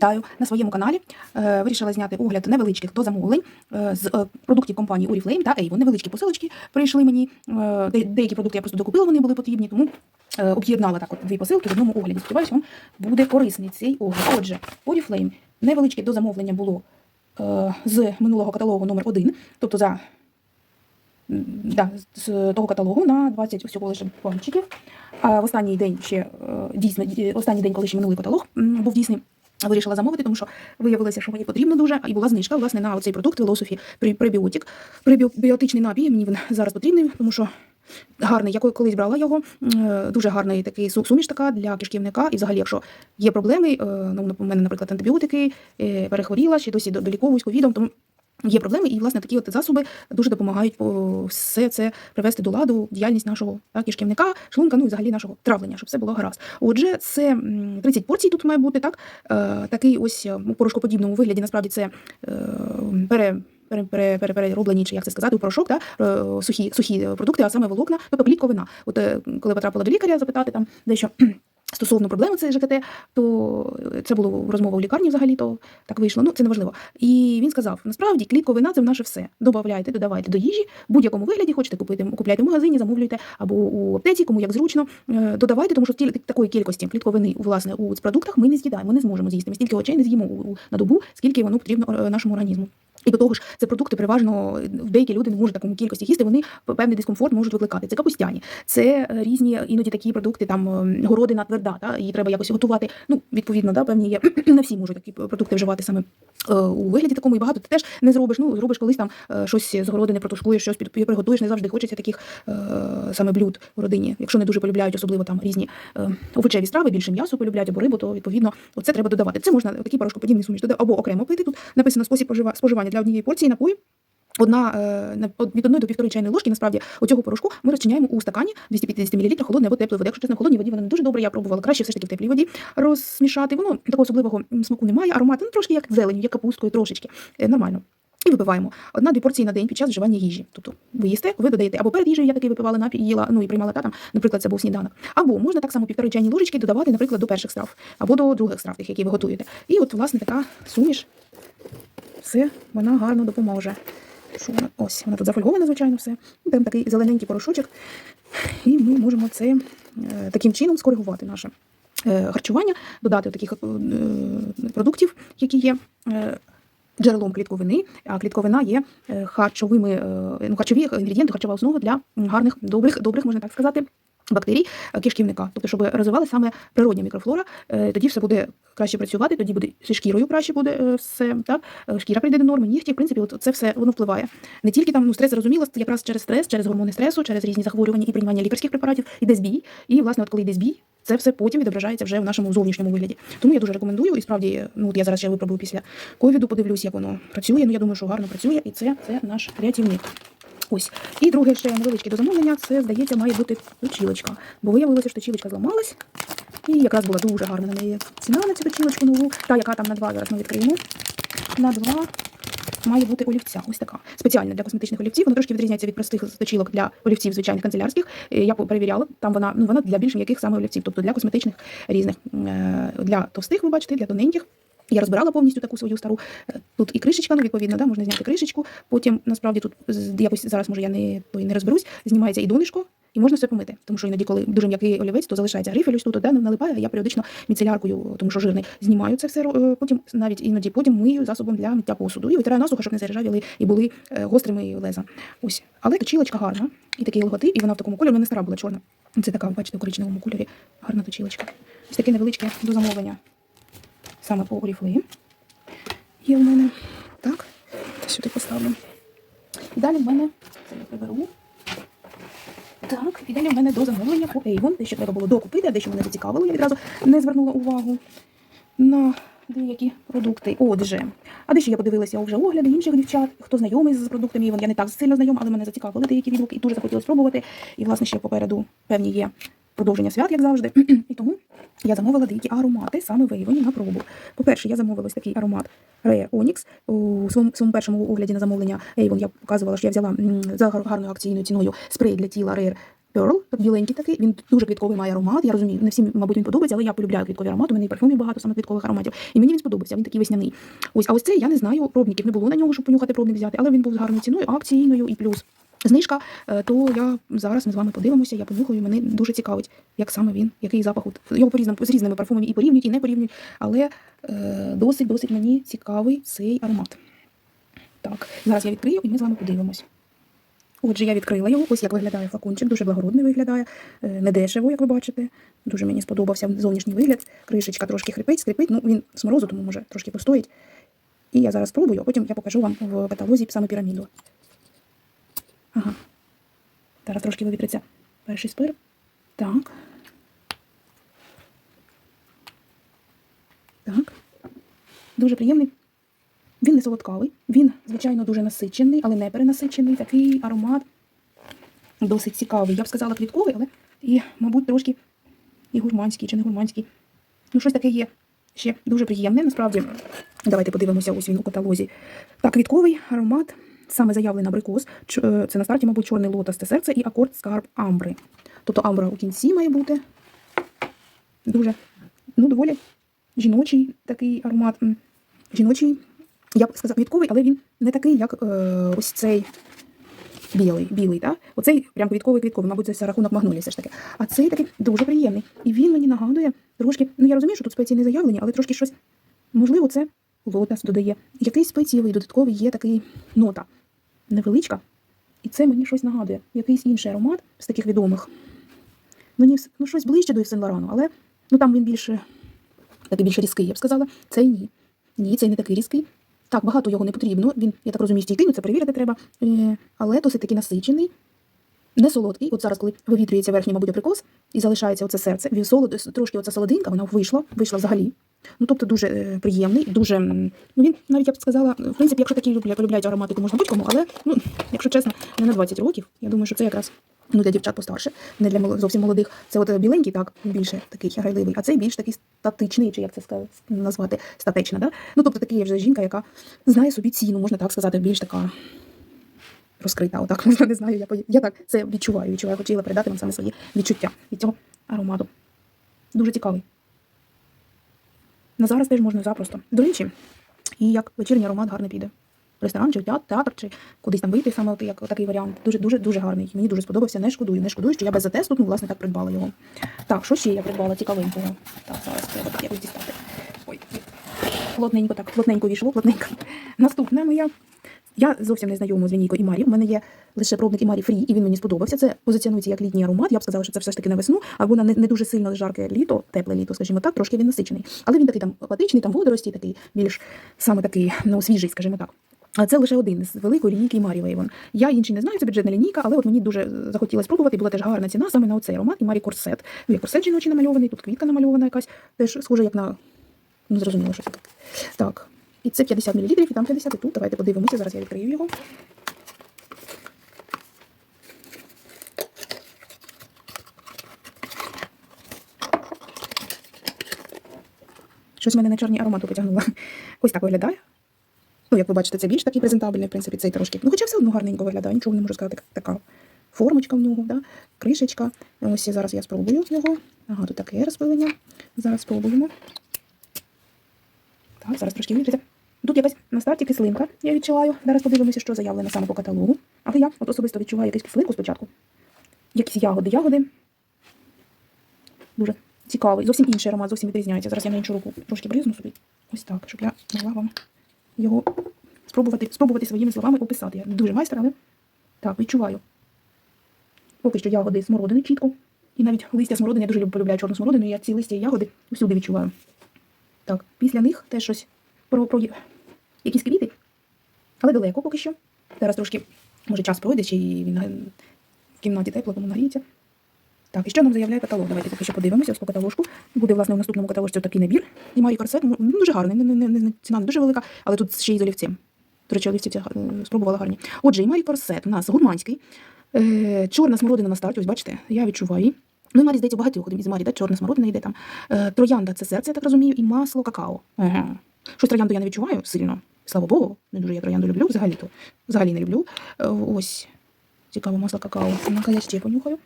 Вітаю на своєму каналі. Е, Вирішила зняти огляд невеличких до замовлень е, з е, продуктів компанії Oriflame та Avon. Невеличкі посилочки прийшли мені. Е, де- Деякі продукти я просто докупила, вони були потрібні, тому е, об'єднала так от дві посилки в одному огляді. Сподіваюсь, вам буде корисний цей огляд. Отже, Oriflame невеличке до замовлення було е, з минулого каталогу номер 1 тобто за да, з того каталогу на 20 всього лише пальчиків. А в останній день ще е, дійсно останній день, коли ще минулий каталог був дійсний. Вирішила замовити, тому що виявилося, що мені потрібно дуже, і була знижка власне на цей продукт Велософі пребіотик. Пребіотичний напій. Мені він зараз потрібний, тому що гарний. Я колись брала його. е, Дуже гарний такий су- суміш така для кишківника. І взагалі, якщо є проблеми, е, ну у мене, наприклад, антибіотики, е, перехворіла, ще досі до- доліковуюсь ковідом, тому Є проблеми, і власне такі от засоби дуже допомагають все це привести до ладу, діяльність нашого так, кишківника, шлунка, ну і взагалі нашого травлення, щоб все було гаразд. Отже, це 30 порцій тут має бути так. Е, такий ось е, у порошкоподібному вигляді, насправді це е, пере. пере- пере- пере- Перероблені, чи як це сказати, у порошок, да? е, сухі, сухі продукти, а саме волокна, тобто клітковина. От е, коли потрапила до лікаря запитати там дещо стосовно проблеми цієї ЖКТ, то це було розмова у лікарні взагалі, то так вийшло. Ну, це неважливо. І він сказав: насправді клітковина це в наше все. Добавляйте, додавайте до їжі, в будь-якому вигляді хочете купити, купляйте в магазині, замовлюйте або у аптеці, кому як зручно. Е, Додавайте, тому що тілі такої кількості клітковини власне у продуктах ми не з'їдаємо, ми не зможемо з'їсти. Ми стільки очей не з'їмо на добу, скільки воно потрібно е, нашому організму. І до того ж, це продукти переважно деякі люди не можуть такому кількості їсти. Вони певний дискомфорт можуть викликати. Це капустяні, це е, різні іноді такі продукти, там е, городина тверда, та її треба якось готувати. Ну відповідно, да, певні є не всі можуть такі продукти вживати саме е, у вигляді такому, і багато ти теж не зробиш. Ну зробиш колись там е, щось з городини протушкуєш, щось приготуєш. Не завжди хочеться таких саме блюд в родині. Якщо не дуже полюбляють, особливо там різні овочеві страви, більше м'ясо полюбляють або рибу, то відповідно це треба додавати. Це можна такий порошкоподібний суміш або окремо пити. Тут написано спосіб пожива- споживання для однієї порції напою. Одна е, від одної до півтори чайної ложки, насправді, оцього порошку ми розчиняємо у стакані 250 мл холодної або теплої води. Якщо чесно, холодній воді воно не дуже добре, я пробувала. Краще все ж таки в теплій воді розмішати. Воно такого особливого смаку немає, аромату, ну трошки як зелень, як капусткою, трошечки. Е, нормально. І випиваємо одна-дві порції на день під час вживання їжі. Тобто ви їсте, ви додаєте або перед їжею я такий випивала напій, їла, ну і приймала та наприклад, це був сніданок. Або можна так само півтори чайні ложечки додавати, наприклад, до перших страв або до других страв, які ви готуєте. І от, власне, така суміш, все вона гарно допоможе. Що вона? Ось вона тут зафольгована, звичайно, все. Там такий зелененький порошочок. І ми можемо це е, таким чином скоригувати наше е, харчування, додати таких е, продуктів, які є. Джерелом клітковини, а клітковина є харчовими, ну, харчові інгредієнти, харчова основа для гарних, добрих, добрих, можна так сказати, бактерій е, кишківника. Тобто, щоб розвивали саме природня мікрофлора, е, тоді все буде краще працювати, тоді буде зі шкірою краще буде е, все. Так? Шкіра прийде до норми, нігті, в принципі, от це все воно впливає. Не тільки там ну, стрес зрозуміло, якраз через стрес, через гормони стресу, через різні захворювання і приймання лікарських препаратів, іде збій. І, власне, от коли йде збій, це все потім відображається вже в нашому зовнішньому вигляді. Тому я дуже рекомендую. І справді, ну от я зараз ще випробую після ковіду, подивлюсь, як воно працює. Ну я думаю, що гарно працює, і це, це наш рятівник. Ось. І друге ще невеличке до замовлення, це, здається, має бути точілочка. Бо виявилося, що точілочка зламалась. І якраз була дуже гарна на неї ціна на цю точілочку нову. Та, яка там на два, зараз ми відкриємо. На два має бути олівця. Ось така. Спеціальна для косметичних олівців. Вона трошки відрізняється від простих точілок для олівців звичайних канцелярських. Е, Я перевіряла, там вона, ну, вона для більш м'яких саме олівців, тобто для косметичних різних. Е, Для товстих, ви бачите, для тоненьких. Я розбирала повністю таку свою стару. Е, Тут і кришечка, ну, відповідно, да, можна зняти кришечку. Потім, насправді, тут якось зараз, може, я не, не розберусь, знімається і донишко, і можна все помити. Тому що іноді, коли дуже м'який олівець, то залишається грифель ось тут, де не налипає, а я періодично міцеляркою, тому що жирний, знімаю це все, е, потім навіть іноді потім мию засобом для миття посуду і витираю насухо, щоб не заржавіли і були е, гострими леза. Ось. Але точілочка гарна, і такий логотип, і вона в такому кольорі, вона не стара була чорна. Це така, бачите, у коричневому кольорі. Гарна точілочка. Ось таке невеличке до замовлення. Саме по Oriflame є в мене. Так, сюди поставлю. І далі в мене це я приберу. Так, і далі в мене до замовлення по Avon. Те, що треба було докупити, а дещо мене зацікавило, я відразу не звернула увагу на деякі продукти. Отже, а дещо я подивилася вже огляди інших дівчат, хто знайомий з продуктами Avon. Я не так сильно знайома, але мене зацікавили деякі відгуки і дуже захотіла спробувати. І, власне, ще попереду певні є продовження свят, як завжди. І тому я замовила деякі аромати саме в Avon на пробу. По-перше, я замовила ось такий аромат Rare Onyx. У своєму, своєму першому огляді на замовлення Avon я показувала, що я взяла за гарною акційною ціною спрей для тіла Rare Pearl, біленький такий, він дуже квітковий має аромат. Я розумію, не всім, мабуть, він подобається, але я полюбляю квіткові аромати. У мене і парфумів багато саме квіткових ароматів. І мені він сподобався. Він такий весняний. Ось, а ось цей я не знаю, пробників не було на нього, щоб понюхати пробник взяти, але він був з гарною ціною, акційною і плюс. Знижка, е, то я зараз ми з вами подивимося, я понюхаю, мене дуже цікавить, як саме він, який запах. Його по різному з різними парфумами і порівнюють, і не порівнюють, але е, досить досить мені цікавий цей аромат. Так, зараз я відкрию і ми з вами подивимось. Отже, я відкрила його. Ось як виглядає флакончик, дуже благородний виглядає, е, недешево, як ви бачите. Дуже мені сподобався зовнішній вигляд. Кришечка трошки хрипить, скрипить. Ну, він з морозу, тому може трошки постоїть. І я зараз спробую, а потім я покажу вам в каталозі саме піраміду. Ага. Зараз трошки вивітриться перший спир. Так. Так. Дуже приємний. Він не солодкавий, він, звичайно, дуже насичений, але не перенасичений. Такий аромат досить цікавий. Я б сказала квітковий, але і, мабуть, трошки і гурманський, чи не гурманський. Ну, щось таке є ще дуже приємне, насправді. Давайте подивимося, ось він у каталозі. Так, квітковий аромат, саме заявлений абрикос. Е, Це на старті, мабуть, чорний лотос це серце і акорд скарб амбри. Тобто амбра у кінці має бути. Дуже, ну, доволі жіночий такий аромат. Жіночий, я б сказав, квітковий, але він не такий, як е, ось цей білий. білий так? Оцей прям квітковий квітковий, мабуть, це все рахунок магнолії все ж таки. А цей такий дуже приємний. І він мені нагадує трошки, ну я розумію, що тут спеції не заявлені, але трошки щось, можливо, це лотос додає. Якийсь спецієвий додатковий є такий нота невеличка. І це мені щось нагадує. Якийсь інший аромат з таких відомих. Ну, ні, ну щось ближче до Євсен Лорану, але ну там він більше такий більш різкий, я б сказала. Цей ні. Ні, цей не такий різкий. Так, багато його не потрібно. Він, я так розумію, стійкий, ну це перевірити треба. Е, але досить таки насичений, не солодкий. От зараз, коли вивітрюється верхній, мабуть, априкос, і залишається оце серце, він солод, трошки оця солодинка, вона вийшла, вийшла взагалі. Ну, тобто дуже е, приємний, дуже. Ну, він навіть я б сказала, в принципі, якщо такі люблять, полюбляють то можна будь-кому, але, ну, якщо чесно, не на 20 років. Я думаю, що це якраз ну, для дівчат постарше, не для зовсім молодих. Це от е, біленький, так, більше такий грайливий, а цей більш такий статичний, чи як це сказати, назвати, статечна, да? Ну, тобто такий вже жінка, яка знає собі ціну, можна так сказати, більш така розкрита. Отак, не знаю, я, я так це відчуваю, відчуваю, хотіла передати вам саме свої відчуття від цього аромату. Дуже цікавий. На зараз теж можна запросто. До речі, і як вечірній аромат гарно піде. Ресторан, чи театр, чи кудись там вийти, саме як такий варіант. Дуже дуже дуже гарний. Мені дуже сподобався. Не шкодую. Не шкодую, що я без затесту, ну, власне, так придбала його. Так, що ще я придбала цікавенького? Так, зараз треба так якось дістати. Ой, плотненько, так, плотненько війшло, плотненько. Наступна моя. Я зовсім не знайома з лінійкою Імарі. У мене є лише пробник Імарі Фрі, і він мені сподобався. Це позиціонується як літній аромат. Я б сказала, що це все ж таки на весну, або на не, не дуже сильно жарке літо, тепле літо, скажімо так, трошки він насичений. Але він такий там апатичний, там водорості, такий більш саме такий ну, свіжий, скажімо так. А це лише один з великої лінійки Імарі Вейвон. Я інші не знаю, це бюджетна лінійка, але от мені дуже захотілося спробувати. Була теж гарна ціна саме на оцей аромат Імарі Корсет. Ну, як корсет жіночий намальований, тут квітка намальована якась, теж схоже, як на ну зрозуміло, що це таке. Так. І це 50 мл, і там 50 і тут. Давайте подивимося. Зараз я відкрию його. Щось в мене на чорні аромату потягнуло. Ось так виглядає. Ну, як ви бачите, це більш такий презентабельний, в принципі, цей трошки. Ну, хоча все одно гарненько виглядає, нічого не можу сказати. Така формочка в нього, да? кришечка. Ось зараз я спробую його. Ага, тут таке розпилення. Зараз спробуємо. Так, зараз трошки витрите. Тут якась на старті кислинка, я відчуваю. Зараз подивимося, що заявлено саме по каталогу. Але я от особисто відчуваю якусь кислинку спочатку. Якісь ягоди, ягоди. Дуже цікавий. Зовсім інший аромат, зовсім відрізняється. Зараз я на іншу руку трошки бризну собі. Ось так, щоб я могла вам його спробувати, спробувати своїми словами описати. Я дуже майстер, але так, відчуваю. Поки що ягоди смородини чітко. І навіть листя смородини, я дуже полюбляю чорну смородину, і я ці листя і ягоди всюди відчуваю. Так, після них теж щось про, про якісь квіти, але далеко поки що. Зараз трошки, може, час пройде, чи він в кімнаті тепло, тому нагріється. Так, і що нам заявляє каталог? Давайте поки що подивимося ось по каталожку. Буде, власне, у наступному каталожці такий набір. І має корсет. Ну, дуже гарний, не, не, не, ціна не дуже велика, але тут ще й з олівцем. До речі, олівці ці спробувала гарні. Отже, і має корсет у нас гурманський. Е, чорна смородина на старті, ось бачите, я відчуваю. Ну, і Марі, здається, багатьох із Марі, да? чорна смородина йде там. Е, троянда це серце, я так розумію, і масло какао. Ага. Щось троянду я не відчуваю сильно. Слава Богу, не дуже я троянду люблю, взагалі-то. Взагалі не люблю. Е, ось. Цікаво, масло какао. Ну-ка, я ще понюхаю.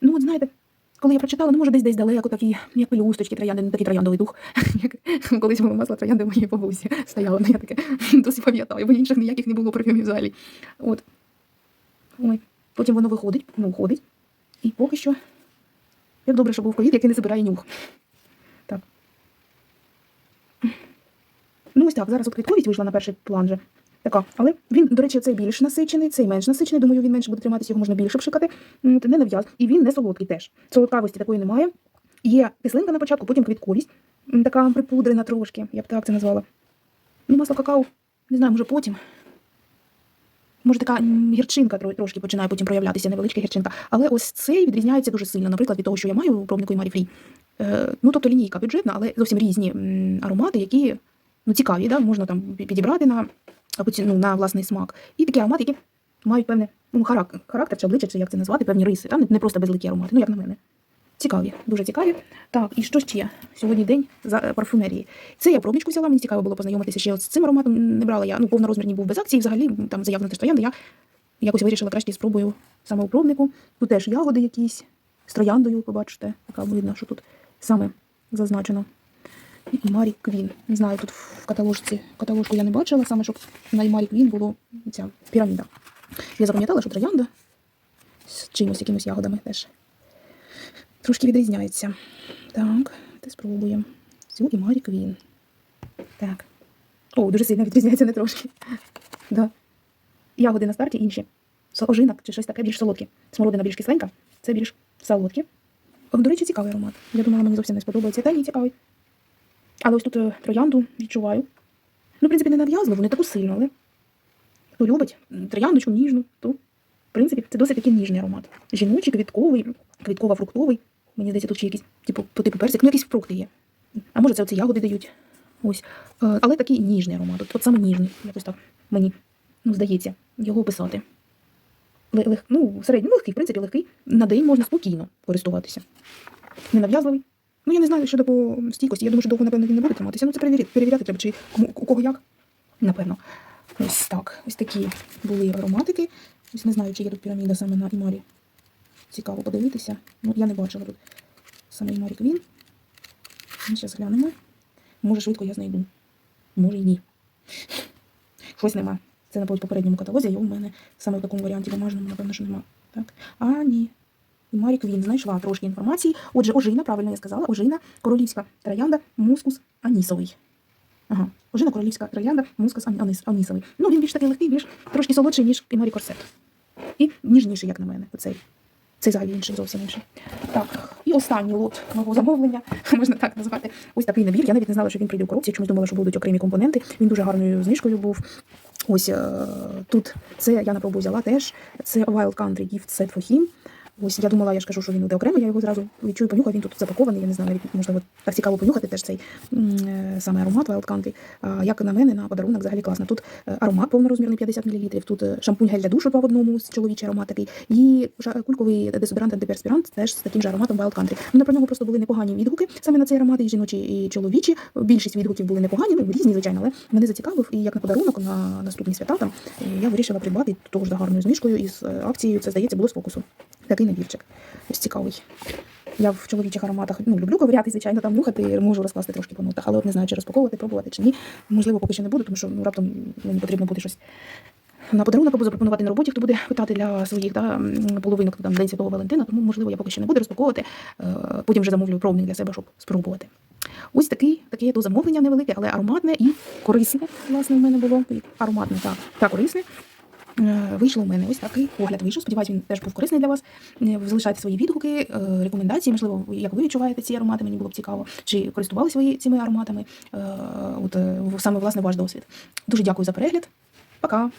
Ну, от знаєте, коли я прочитала, ну може десь десь далеко такі, як пелюсточки, троянди, ну такий трояндовий дух. Як колись було масло троянди моєї бабусі стояло. Ну, я таке досі пам'ятаю, бо інших ніяких не було парфюмів взагалі. От. Ой. Потім воно виходить, ну, виходить. І поки що, як добре, що був ковід, який не забирає нюх. Так. Ну, ось так, зараз от квітковість вийшла на перший план же. Така, але він, до речі, цей більш насичений, цей менш насичений. Думаю, він менше буде триматися, його можна більше пшикати. Не нав'яз. І він не солодкий теж. Солодкавості такої немає. Є кислинка на початку, потім квітковість. Така припудрена трошки, я б так це назвала. Ну, масло какао, не знаю, може потім. Може, така гірчинка трошки починає потім проявлятися, невеличка гірчинка. Але ось цей відрізняється дуже сильно, наприклад, від того, що я маю у пробнику і Марі Фрі. Е, ну, тобто лінійка бюджетна, але зовсім різні аромати, які ну, цікаві, да? можна там підібрати на, ну, на власний смак. І такі аромати, які мають певне ну, характер, характер чи обличчя, чи як це назвати, певні риси, та? Не просто безликі аромати, ну як на мене. Цікаві, дуже цікаві. Так, і що ще? Сьогодні день за е, парфумерії. Це я пробничку взяла, мені цікаво було познайомитися ще з цим ароматом. Не брала я, ну, повнорозмірний був без акції, взагалі там заявлено теж троянди. Я якось вирішила краще спробую саме у пробнику. Тут теж ягоди якісь з трояндою, побачите, яка видно, що тут саме зазначено. І Марі Квін. Не знаю, тут в каталожці, каталожку я не бачила, саме щоб на Марі Квін було ця піраміда. Я запам'ятала, що троянда з чимось, якимось ягодами теж трошки відрізняється. Так, ти спробуємо. Цю і Марі Квін. Так. О, дуже сильно відрізняється не трошки. Да. Ягоди на старті інші. Ожинок чи щось таке більш солодке. Смородина більш кисленька, це більш солодке. До речі, цікавий аромат. Я думала, мені зовсім не сподобається. Та ні, цікавий. Але ось тут е, троянду відчуваю. Ну, в принципі, не нав'язливо, не таку сильну, але хто любить трояндочку ніжну, то, в принципі, це досить такий ніжний аромат. Жіночий, квітковий, квітково-фруктовий. Мені здається, тут ще якісь, типу, по типу персик, ну якісь фрукти є. А може, це оці ягоди дають. Ось. Е, Але такий ніжний аромат. От, от саме ніжний, якось так мені ну, здається, його описати. Лег- ну, середньо, ну, легкий, в принципі, легкий. На день можна спокійно користуватися. Ненав'язливий. Ну, я не знаю щодо по стійкості. Я думаю, що довго, напевно, він не буде триматися. Ну, це перевіряти, перевіряти треба, чи кому, у кого як. Напевно. Ось так. Ось такі були ароматики. Ось не знаю, чи є тут піраміда саме на Імарі. Цікаво подивитися. Ну, я не бачила тут саме Імарі Квін. Зараз глянемо. Може, швидко я знайду. Може і ні. Щось нема. Це на попередньому каталозі, його в мене саме в такому варіанті бумажному, напевно, що нема. Так. А, ні. І Марі Квін знайшла трошки інформації. Отже, ожина, правильно я сказала, ожина, королівська троянда, мускус анісовий. Ага, ожина, королівська троянда, мускус анис, анісовий. Ну, він більш такий легкий, більш трошки солодший, ніж і Марі Корсет. І ніжніший, як на мене, оцей. Цей взагалі інший, зовсім інший. Так, і останній лот мого замовлення, можна так назвати. Ось такий набір. Я навіть не знала, що він прийде у коробці. Чомусь думала, що будуть окремі компоненти. Він дуже гарною знижкою був. Ось е, тут це я на пробу взяла теж. Це Wild Country Gift Set for Him. Ось я думала, я ж кажу, що він буде окремо. Я його зразу відчую, понюхаю. Він тут запакований. Я не знаю, навіть можливо так цікаво понюхати теж цей е, саме аромат Wild Country. А, як на мене, на подарунок взагалі класно. Тут е, аромат повнорозмірний 50 мл, тут е, шампунь гель для душу два в одному, чоловічий аромат такий. І кульковий дезодорант антиперспірант теж з таким же ароматом Wild Country. Ну, про нього просто були непогані відгуки саме на цей аромат, і жіночі, і чоловічі. Більшість відгуків були непогані, ну різні, звичайно, але мене зацікавив. І як на подарунок на наступні свята там я вирішила придбати того ж гарною знижкою із акцією. Це здається було з фокусу. Такий набірчик. Ось цікавий. Я в чоловічих ароматах ну, люблю ковиряти, звичайно, там нюхати, можу розкласти трошки по нотах, але от не знаю, чи розпаковувати, пробувати, чи ні. Можливо, поки що не буду, тому що ну, раптом мені потрібно буде щось на подарунок або запропонувати на роботі, хто буде питати для своїх да, половинок там, День Святого Валентина, тому, можливо, я поки що не буду розпаковувати. Е, Потім вже замовлю пробник для себе, щоб спробувати. Ось такий, таке то замовлення невелике, але ароматне і корисне, власне, в мене було. Ароматне та, та корисне. Е, Вийшло у мене ось такий огляд вийшов. Сподіваюсь, він теж був корисний для вас. Е, Залишайте свої відгуки, е, рекомендації. Можливо, як ви відчуваєте ці аромати, мені було б цікаво. Чи користувалися ви цими ароматами? От саме власне ваш досвід. Дуже дякую за перегляд. Пока!